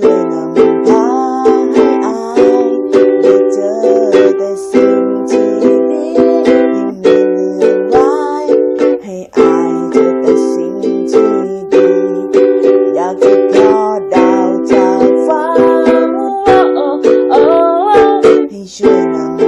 ช่วยนำทางให้อายได้เจอแต่สิ่งที่ดียังมีเรื่องร้ยให้อายเจอแต่สิ่งที่ดี อยากจะขอดาวจากฟ้าโอ้โอ้ให้ช่วยนำ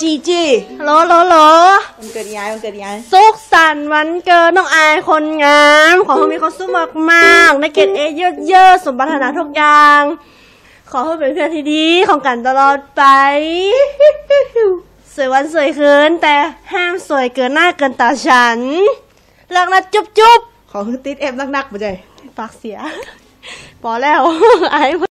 จีจีโหลโหลโหลมันเกิดยายมันเกิดยายสุขสันต์วันเกิดน้องอายคนงาม ขอให้มีความสุขมากๆในเกรดเอเยอะๆสมบัตินาทุกอย่าง ขอให้เป็นเพื่อนที่ดีของกันตลอดไป สวยวันสวยคืนแต่ห้ามสวยเกินหน้าเกินตาฉันเลิกนะจุ๊บจุ๊บขอคือติดเอฟนักๆบ่ใจปากเสียพอแล้วอาย